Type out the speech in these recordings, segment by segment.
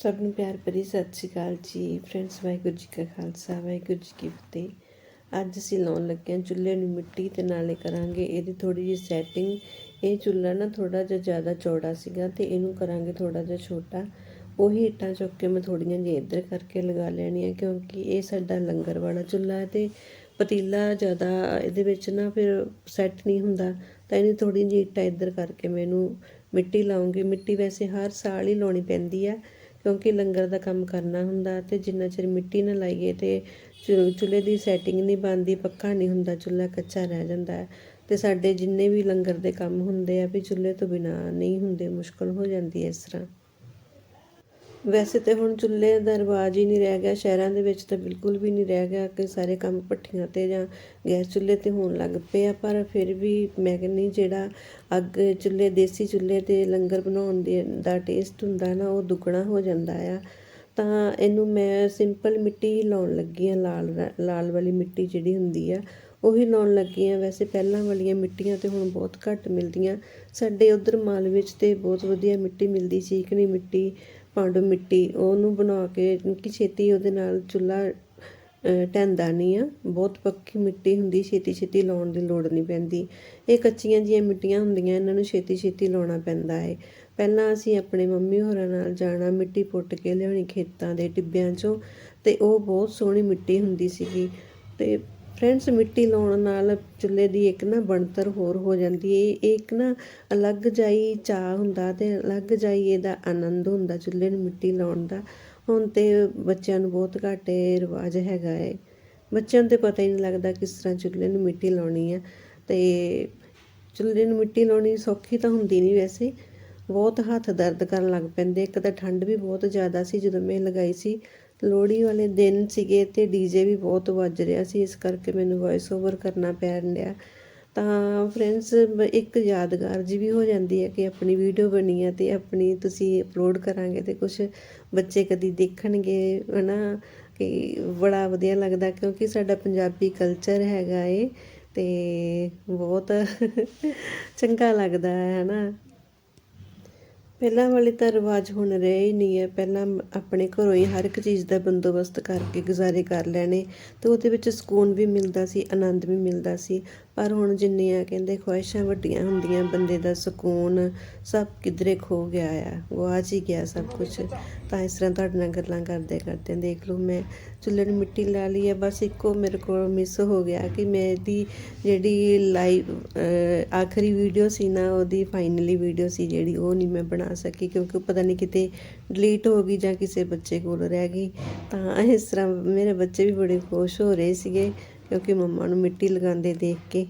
ਸਭ ਨੂੰ ਪਿਆਰ ਭਰੀ ਸਤਿ ਸ਼੍ਰੀ ਅਕਾਲ ਜੀ। ਫਰੈਂਡਸ ਵਾਹਿਗੁਰੂ ਜੀ ਕਾ ਖਾਲਸਾ, ਵਾਹਿਗੁਰੂ ਜੀ ਕੀ ਫਤਿਹ। ਅੱਜ ਅਸੀਂ ਲਾਉਣ ਲੱਗੇ ਹਾਂ ਚੁੱਲ੍ਹੇ ਨੂੰ ਮਿੱਟੀ ਤੇ ਨਾਲੇ ਕਰਾਂਗੇ। ਇਹਦੀ ਥੋੜੀ ਜਿਹੀ ਸੈਟਿੰਗ ਇਹ ਚੁੱਲ੍ਹਾ ਨਾ ਥੋੜਾ ਜਿਹਾ ਜ਼ਿਆਦਾ ਚੌੜਾ ਸੀਗਾ ਤੇ ਇਹਨੂੰ ਕਰਾਂਗੇ ਥੋੜਾ ਜਿਹਾ ਛੋਟਾ। ਉਹੀ ਇੱਟਾਂ ਚੁੱਕ ਕੇ ਮੈਂ ਥੋੜੀਆਂ ਜਿਹੀਆਂ ਇੱਧਰ ਕਰਕੇ ਲਗਾ ਲੈਣੀਆਂ ਕਿਉਂਕਿ ਇਹ ਸਾਡਾ ਲੰਗਰ ਵਾਲਾ ਚੁੱਲ੍ਹਾ ਹੈ ਤੇ ਪਤੀਲਾ ਜ਼ਿਆਦਾ ਇਹਦੇ ਵਿੱਚ ਨਾ ਫਿਰ ਸੈੱਟ ਨਹੀਂ ਹੁੰਦਾ। ਤਾਂ ਇਹਨੂੰ ਥੋੜੀ ਜਿਹੀ ਇੱਟਾਂ ਇੱਧਰ ਕਰਕੇ ਮੈਨੂੰ ਮਿੱਟੀ ਲਾਉਂਗੀ ਮਿੱਟੀ ਵੈਸੇ ਹਰ ਸਾਲ ਹੀ ਲਾਉਣੀ ਪੈਂਦੀ ਆ। ਕਿਉਂਕਿ ਲੰਗਰ ਦਾ ਕੰਮ ਕਰਨਾ ਹੁੰਦਾ ਤੇ ਜਿੰਨਾ ਚਿਰ ਮਿੱਟੀ ਨਾ ਲਾਈਏ ਤੇ ਚੁ- ਚੁੱਲ੍ਹੇ ਦੀ ਸੈਟਿੰਗ ਨਹੀਂ ਬਣਦੀ, ਪੱਕਾ ਨਹੀਂ ਹੁੰਦਾ, ਚੁੱਲ੍ਹਾ ਕੱਚਾ ਰਹਿ ਜਾਂਦਾ ਹੈ। ਤੇ ਸਾਡੇ ਜਿੰਨੇ ਵੀ ਲੰਗਰ ਦੇ ਕੰਮ ਹੁੰਦੇ ਆ ਵੀ ਚੁੱਲ੍ਹੇ ਤੋਂ ਬਿਨਾ ਨਹੀਂ ਹੁੰਦੇ, ਮੁਸ਼ਕਲ ਹੋ ਜਾਂਦੀ ਹੈ ਇਸ ਤਰ੍ਹਾਂ। ਵੈਸੇ ਤੇ ਹੁਣ ਚੁੱਲ੍ਹੇ ਦਾ ਰਿਵਾਜ ਹੀ ਨਹੀਂ ਰਹਿ ਗਿਆ, ਸ਼ਹਿਰਾਂ ਦੇ ਵਿੱਚ ਤਾਂ ਬਿਲਕੁਲ ਵੀ ਨਹੀਂ ਰਹਿ ਗਿਆ ਕਿ ਸਾਰੇ ਕੰਮ ਭੱਠੀਆਂ ਤੇ ਜਾਂ ਗੈਸ ਚੁੱਲ੍ਹੇ ਤੇ ਹੋਣ ਲੱਗ ਪਏ ਆ, ਪਰ ਫਿਰ ਵੀ ਮੈਂ ਕਹਿੰਦੀ ਜਿਹੜਾ ਅੱਗ ਚੁੱਲ੍ਹੇ, ਦੇਸੀ ਚੁੱਲ੍ਹੇ ਤੇ ਲੰਗਰ ਬਣਾਉਣ ਦੇ ਦਾ ਟੇਸਟ ਹੁੰਦਾ ਨਾ, ਉਹ ਦੁੱਗਣਾ ਹੋ ਜਾਂਦਾ ਆ। ਤਾਂ ਇਹਨੂੰ ਮੈਂ ਸਿੰਪਲ ਮਿੱਟੀ ਹੀ ਲਾਉਣ ਲੱਗੀ ਆ ਲਾਲ ਲਾਲ ਵਾਲੀ ਮਿੱਟੀ ਜਿਹੜੀ ਹੁੰਦੀ ਆ, ਉਹੀ ਲਾਉਣ ਲੱਗੀ ਆ ਵੈਸੇ ਪਹਿਲਾਂ ਵਾਲੀਆਂ ਮਿੱਟੀਆਂ ਤੇ ਹੁਣ ਬਹੁਤ ਘੱਟ ਮਿਲਦੀਆਂ। ਸਾਡੇ ਉਧਰ ਮਾਲ ਵਿੱਚ ਤੇ ਬਹੁਤ ਵਧੀਆ ਮਿੱਟੀ ਮਿਲਦੀ ਸੀ ਚੀਕਣੀ ਮਿੱਟੀ ਪਾਂਡੂ ਮਿੱਟੀ ਉਹਨੂੰ ਬਣਾ ਕੇ ਕਿ ਛੇਤੀ ਉਹਦੇ ਨਾਲ ਚੁੱਲ੍ਹਾ ਅਹ, ਢਹਿੰਦਾ ਨਹੀਂ ਆ। ਬਹੁਤ ਪੱਕੀ ਮਿੱਟੀ ਹੁੰਦੀ ਛੇਤੀ ਛੇਤੀ ਲਾਉਣ ਦੀ ਲੋੜ ਨਹੀਂ ਪੈਂਦੀ। ਇਹ ਕੱਚੀਆਂ ਜੀਆਂ ਮਿੱਟੀਆਂ ਹੁੰਦੀਆਂ ਇਹਨਾਂ ਨੂੰ ਛੇਤੀ ਛੇਤੀ ਲਾਉਣਾ ਪੈਂਦਾ ਹੈ ਪਹਿਲਾਂ ਅਸੀਂ ਆਪਣੇ ਮੰਮੀ ਹੋਰਾਂ ਨਾਲ ਜਾਣਾ ਮਿੱਟੀ ਪੁੱਟ ਕੇ ਲਿਆਉਣੀ ਖੇਤਾਂ ਦੇ ਟਿੱਬਿਆਂ 'ਚੋਂ ਤੇ ਉਹ ਬਹੁਤ ਸੋਹਣੀ ਮਿੱਟੀ ਹੁੰਦੀ ਸੀਗੀ। ਤੇ ਫਰੈਂਡਸ, ਮਿੱਟੀ ਲਾਉਣ ਨਾਲ ਚੁੱਲ੍ਹੇ ਦੀ ਇੱਕ ਨਾ ਬਣਤਰ ਹੋਰ ਹੋ ਜਾਂਦੀ ਏ। ਇਹ ਇੱਕ ਨਾ ਅਲੱਗ ਜਾਈ ਚਾਹ ਹੁੰਦਾ ਤੇ ਅਲੱਗ ਜਾਈ ਇਹਦਾ ਆਨੰਦ ਹੁੰਦਾ ਚੁੱਲ੍ਹੇ ਨੂੰ ਮਿੱਟੀ ਲਾਉਣ ਦਾ। ਹੁਣ ਤੇ ਬੱਚਿਆਂ ਨੂੰ ਬਹੁਤ ਘੱਟ ਇਹ ਰਿਵਾਜ ਹੈਗਾ ਏ। ਬੱਚਿਆਂ ਨੂੰ ਤੇ ਪਤਾ ਹੀ ਨਹੀਂ ਲੱਗਦਾ ਕਿਸ ਤਰ੍ਹਾਂ ਚੁੱਲ੍ਹੇ ਨੂੰ ਮਿੱਟੀ ਲਾਉਣੀ ਹੈ ਤੇ ਚੁੱਲ੍ਹੇ ਨੂੰ ਮਿੱਟੀ ਲਾਉਣੀ ਸੌਖੀ ਤਾਂ ਹੁੰਦੀ ਨਹੀਂ ਵੈਸੇ। ਬਹੁਤ ਹੱਥ ਦਰਦ ਕਰਨ ਲੱਗ ਪੈਂਦੇ। ਇੱਕ ਤਾਂ ਠੰਡ ਵੀ ਬਹੁਤ ਜ਼ਿਆਦਾ ਸੀ ਜਦੋਂ ਮੈਂ ਲਗਾਈ ਸੀ। ਲੋਹੜੀ ਵਾਲੇ ਦਿਨ ਸੀਗੇ ਤੇ ਡੀਜੇ ਵੀ ਬਹੁਤ ਵੱਜ ਰਿਹਾ ਸੀ, ਇਸ ਕਰਕੇ ਮੈਨੂੰ ਵੌਇਸ ਓਵਰ ਕਰਨਾ ਪੈਣ ਡਿਆ। ਤਾਂ ਫਰੈਂਡਸ ਇੱਕ ਯਾਦਗਾਰ ਜੀ ਵੀ ਹੋ ਜਾਂਦੀ ਹੈ ਕਿ ਆਪਣੀ ਵੀਡੀਓ ਬਣੀ ਹੈ ਤੇ ਆਪਣੀ ਤੁਸੀਂ ਅਪਲੋਡ ਕਰਾਂਗੇ ਤੇ ਕੁਝ ਬੱਚੇ ਕਦੀ ਦੇਖਣਗੇ, ਹਨਾ? ਕਿ ਬੜਾ ਵਧੀਆ ਲੱਗਦਾ ਕਿਉਂਕਿ ਸਾਡਾ ਪੰਜਾਬੀ ਕਲਚਰ ਹੈਗਾ ਏ ਤੇ ਬਹੁਤ ਚੰਗਾ ਲੱਗਦਾ ਹੈ, ਹਨਾ? ਪਹਿਲਾਂ ਵਾਲੇ ਤਾਂ ਰਿਵਾਜ ਹੁਣ ਰਹੇ ਹੀ ਨਹੀਂ ਹੈ। ਪਹਿਲਾਂ ਆਪਣੇ ਘਰੋਂ ਹੀ ਹਰ ਇੱਕ ਚੀਜ਼ ਦਾ ਬੰਦੋਬਸਤ ਕਰਕੇ ਗੁਜ਼ਾਰੇ ਕਰ ਲੈਣੇ ਅਤੇ ਉਹਦੇ ਵਿੱਚ ਸਕੂਨ ਵੀ ਮਿਲਦਾ ਸੀ, ਆਨੰਦ ਵੀ ਮਿਲਦਾ ਸੀ। ਪਰ ਹੁਣ ਜਿੰਨੀਆਂ ਕਹਿੰਦੇ ਖੁਆਇਸ਼ਾਂ ਵੱਡੀਆਂ ਹੁੰਦੀਆਂ, ਬੰਦੇ ਦਾ ਸਕੂਨ ਸਭ ਕਿਧਰੇ ਖੋ ਗਿਆ ਆ ਗਵਾਚ ਹੀ ਗਿਆ ਸਭ ਕੁਝ ਤਾਂ ਇਸ ਤਰ੍ਹਾਂ ਤੁਹਾਡੇ ਨਾਲ ਗੱਲਾਂ ਕਰਦੇ ਕਰਦੇ ਦੇਖ ਲਓ, ਮੈਂ ਚੁੱਲ੍ਹੇ ਨੂੰ ਮਿੱਟੀ ਲਾ ਲਈ ਹੈ ਬਸ ਇੱਕੋ ਮੇਰੇ ਕੋਲ ਮਿਸ ਹੋ ਗਿਆ ਕਿ ਮੈਂ ਇਹਦੀ ਜਿਹੜੀ ਲਾਈਵ ਆਖਰੀ ਵੀਡੀਓ ਸੀ ਨਾ, ਉਹਦੀ ਫਾਈਨਲੀ ਵੀਡੀਓ ਸੀ ਜਿਹੜੀ, ਉਹ ਨਹੀਂ ਮੈਂ ਬਣਾ ਸਕੀ ਕਿਉਂਕਿ ਪਤਾ ਨਹੀਂ ਕਿਤੇ ਡਿਲੀਟ ਹੋ ਗਈ ਜਾਂ ਕਿਸੇ ਬੱਚੇ ਕੋਲ ਰਹਿ ਗਈ। ਤਾਂ ਇਸ ਤਰ੍ਹਾਂ ਮੇਰੇ ਬੱਚੇ ਵੀ ਬੜੇ ਖੁਸ਼ ਹੋ ਰਹੇ ਸੀਗੇ। ਕਿਉਂਕਿ ਮੰਮਾ ਨੂੰ ਮਿੱਟੀ ਲਗਾਉਂਦੇ ਦੇਖ ਕੇ।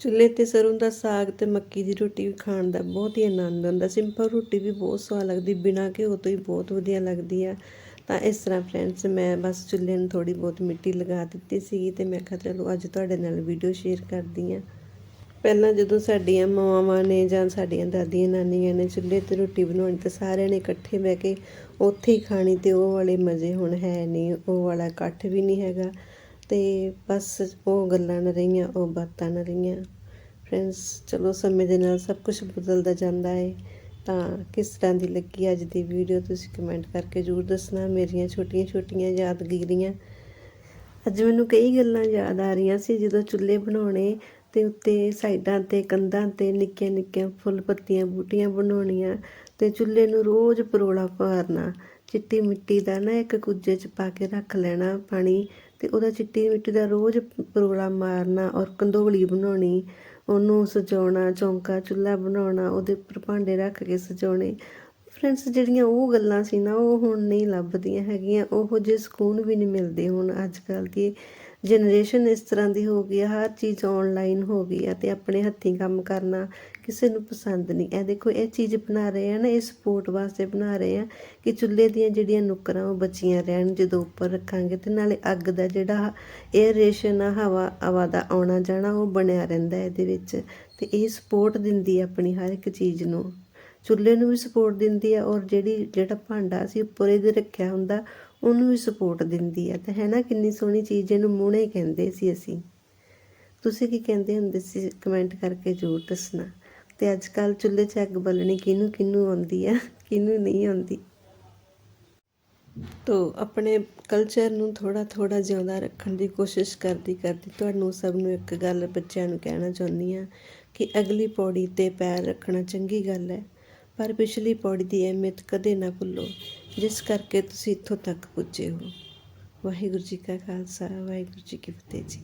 ਚੁੱਲ੍ਹੇ ਤੇ ਸਰੋਂ ਦਾ ਸਾਗ ਤੇ ਮੱਕੀ ਦੀ ਰੋਟੀ ਵੀ ਖਾਣ ਦਾ ਬਹੁਤ ਹੀ ਆਨੰਦ ਆਉਂਦਾ। ਸਿੰਪਲ ਰੋਟੀ ਵੀ ਬਹੁਤ ਸਵਾਦ ਲੱਗਦੀ। ਬਿਨਾਂ ਘਿਓ ਤੋਂ ਹੀ ਬਹੁਤ ਵਧੀਆ ਲੱਗਦੀ ਆ। ਤਾਂ ਇਸ ਤਰ੍ਹਾਂ ਫਰੈਂਡਸ ਮੈਂ ਬਸ ਚੁੱਲ੍ਹੇ ਨੂੰ ਥੋੜੀ ਬਹੁਤ ਮਿੱਟੀ ਲਗਾ ਦਿੱਤੀ ਸੀ ਤੇ ਮੈਂ ਕਿਹਾ ਚਲੋ ਅੱਜ ਤੁਹਾਡੇ ਨਾਲ ਵੀਡੀਓ ਸ਼ੇਅਰ ਕਰਦੀ ਆ। ਪਹਿਲਾਂ ਜਦੋਂ ਸਾਡੀਆਂ ਮਾਵਾਂ ਨੇ ਜਾਂ ਸਾਡੀਆਂ ਦਾਦੀਆਂ ਨਾਨੀਆਂ ਨੇ ਚੁੱਲ੍ਹੇ ਤੇ ਰੋਟੀ ਬਣਾਉਣੀ ਤਾਂ ਸਾਰਿਆਂ ਨੇ ਇਕੱਠੇ ਬਹਿ ਕੇ ਉੱਥੇ ਹੀ ਖਾਣੀ ਤੇ ਉਹ ਵਾਲੇ ਮਜ਼ੇ ਹੁਣ ਹੈ ਨਹੀਂ, ਉਹ ਵਾਲਾ ਇਕੱਠ ਵੀ ਨਹੀਂ ਹੈਗਾ। ਤੇ ਬਸ ਉਹ ਗੱਲਾਂ ਨਾ ਰਹੀਆਂ, ਉਹ ਬਾਤਾਂ ਨਾ ਰਹੀਆਂ। ਫਰੈਂਡਸ ਚਲੋ ਸਮੇਂ ਦੇ ਨਾਲ ਸਭ ਕੁਝ ਬਦਲਦਾ ਜਾਂਦਾ ਹੈ ਤਾਂ ਕਿਸ ਤਰ੍ਹਾਂ ਦੀ ਲੱਗੀ ਅੱਜ ਦੀ ਵੀਡੀਓ ਤੁਸੀਂ ਕਮੈਂਟ ਕਰਕੇ ਜ਼ਰੂਰ ਦੱਸਣਾ। ਮੇਰੀਆਂ ਛੋਟੀਆਂ ਛੋਟੀਆਂ ਯਾਦਗਿਰੀਆਂ। ਅੱਜ ਮੈਨੂੰ ਕਈ ਗੱਲਾਂ ਯਾਦ ਆ ਰਹੀਆਂ ਸੀ ਜਦੋਂ ਚੁੱਲ੍ਹੇ ਬਣਾਉਣੇ ਤੇ ਉੱਤੇ, ਸਾਈਡਾਂ ਤੇ, ਕੰਧਾਂ ਤੇ ਨਿੱਕੀਆਂ ਨਿੱਕੀਆਂ ਫੁੱਲ ਪੱਤੀਆਂ, ਬੂਟੀਆਂ ਬਣਾਉਣੀਆਂ ਤੇ ਚੁੱਲ੍ਹੇ ਨੂੰ ਰੋਜ਼ ਪਰੋਲਾ ਪਾਰਨਾ ਚਿੱਟੀ ਮਿੱਟੀ ਦਾ ਨਾ ਇੱਕ ਕੁੱਜੇ 'ਚ ਪਾ ਕੇ ਰੱਖ ਲੈਣਾ ਪਾਣੀ ਤੇ ਉਹਦਾ ਚਿੱਟੀ ਮਿੱਟੀ ਦਾ ਰੋਜ਼ ਪਰੋਲਾ ਮਾਰਨਾ ਔਰ ਕੰਦੋਲੀ ਬਣਾਉਣੀ। ਉਹਨੂੰ ਸਜਾਉਣਾ, ਚੌਂਕਾ, ਚੁੱਲ੍ਹਾ ਬਣਾਉਣਾ, ਉਹਦੇ ਉੱਪਰ ਭਾਂਡੇ ਰੱਖ ਕੇ ਸਜਾਉਣੇ। ਫਰੈਂਡਸ, ਜਿਹੜੀਆਂ ਉਹ ਗੱਲਾਂ ਸੀ ਨਾ, ਉਹ ਹੁਣ ਨਹੀਂ ਲੱਭਦੀਆਂ ਹੈਗੀਆਂ। ਉਹੋ ਜਿਹੇ ਸਕੂਨ ਵੀ ਨਹੀਂ ਮਿਲਦੇ ਹੁਣ ਅੱਜ ਕੱਲ੍ਹ ਦੀ ਜਨਰੇਸ਼ਨ ਇਸ ਤਰ੍ਹਾਂ ਦੀ ਹੋ ਗਈ ਆ, ਹਰ ਚੀਜ਼ ਆਨਲਾਈਨ ਹੋ ਗਈ ਆ ਤੇ ਆਪਣੇ ਹੱਥੀਂ ਕੰਮ ਕਰਨਾ ਕਿਸੇ ਨੂੰ ਪਸੰਦ ਨਹੀਂ। ਇਹ ਦੇਖੋ, ਇਹ ਚੀਜ਼ ਬਣਾ ਰਹੇ ਆ ਨਾ, ਇਹ ਸਪੋਰਟ ਵਾਸਤੇ ਬਣਾ ਰਹੇ ਆ ਕਿ ਚੁੱਲ੍ਹੇ ਦੀਆਂ ਜਿਹੜੀਆਂ ਨੁੱਕਰਾਂ ਉਹ ਬਚੀਆਂ ਰਹਿਣ, ਜਦੋਂ ਉੱਪਰ ਰੱਖਾਂਗੇ ਤੇ ਨਾਲੇ ਅੱਗ ਦਾ ਜਿਹੜਾ 에ਅਰੇਸ਼ਨ ਆ, ਹਵਾ ਹਵਾ ਦਾ ਆਉਣਾ ਜਾਣਾ ਉਹ ਬਣਿਆ ਰਹਿੰਦਾ ਇਹਦੇ ਵਿੱਚ ਤੇ ਇਹ ਸਪੋਰਟ ਦਿੰਦੀ ਆ ਆਪਣੀ ਹਰ ਇੱਕ ਚੀਜ਼ ਨੂੰ। ਚੁੱਲ੍ਹੇ ਨੂੰ ਵੀ ਸਪੋਰਟ ਦਿੰਦੀ ਆ ਔਰ ਜਿਹੜੀ, ਜਿਹੜਾ ਭਾਂਡਾ ਅਸੀਂ ਉੱਪਰ ਇਹਦੇ ਰੱਖਿਆ ਹੁੰਦਾ ਉਹਨੂੰ ਵੀ ਸਪੋਰਟ ਦਿੰਦੀ ਆ। ਤੇ ਹੈ ਨਾ, ਕਿੰਨੀ ਸੋਹਣੀ ਚੀਜ਼ ਇਹਨੂੰ ਮੂਹਣੇ ਕਹਿੰਦੇ ਸੀ ਅਸੀਂ। ਤੁਸੀਂ ਕੀ ਕਹਿੰਦੇ ਹੁੰਦੇ ਸੀ? ਕਮੈਂਟ ਕਰਕੇ ਜ਼ਰੂਰ ਦੱਸਣਾ। ਤੇ ਅੱਜ ਕੱਲ ਚੁੱਲ੍ਹੇ 'ਚ ਅੱਗ ਬਾਲਣੀ ਕਿਹਨੂੰ ਕਿਹਨੂੰ ਆਉਂਦੀ ਆ, ਕਿਹਨੂੰ ਨਹੀਂ ਆਉਂਦੀ। ਤੋ, ਆਪਣੇ ਕਲਚਰ ਨੂੰ ਥੋੜਾ ਥੋੜਾ ਜਿਉਂਦਾ ਰੱਖਣ ਦੀ ਕੋਸ਼ਿਸ਼ ਕਰਦੀ ਕਰਦੀ ਤੁਹਾਨੂੰ ਸਭ ਨੂੰ ਇੱਕ ਗੱਲ ਬੱਚਿਆਂ ਨੂੰ ਕਹਿਣਾ ਚਾਹੁੰਦੀ ਆ ਕਿ ਅਗਲੀ ਪੌੜੀ ਤੇ ਪੈਰ ਰੱਖਣਾ ਚੰਗੀ ਗੱਲ ਹੈ, ਪਰ ਪਿਛਲੀ ਪੌੜੀ ਦੀ ਅਹਿਮੀਅਤ ਕਦੇ ਨਾ ਭੁੱਲੋ। ਜਿਸ ਕਰਕੇ ਤੁਸੀਂ ਇੱਥੋਂ ਤੱਕ ਪੁੱਜੇ ਹੋ। ਵਾਹਿਗੁਰੂ ਜੀ ਕਾ ਖਾਲਸਾ, ਵਾਹਿਗੁਰੂ ਜੀ ਕੀ ਫਤਿਹ ਜੀ।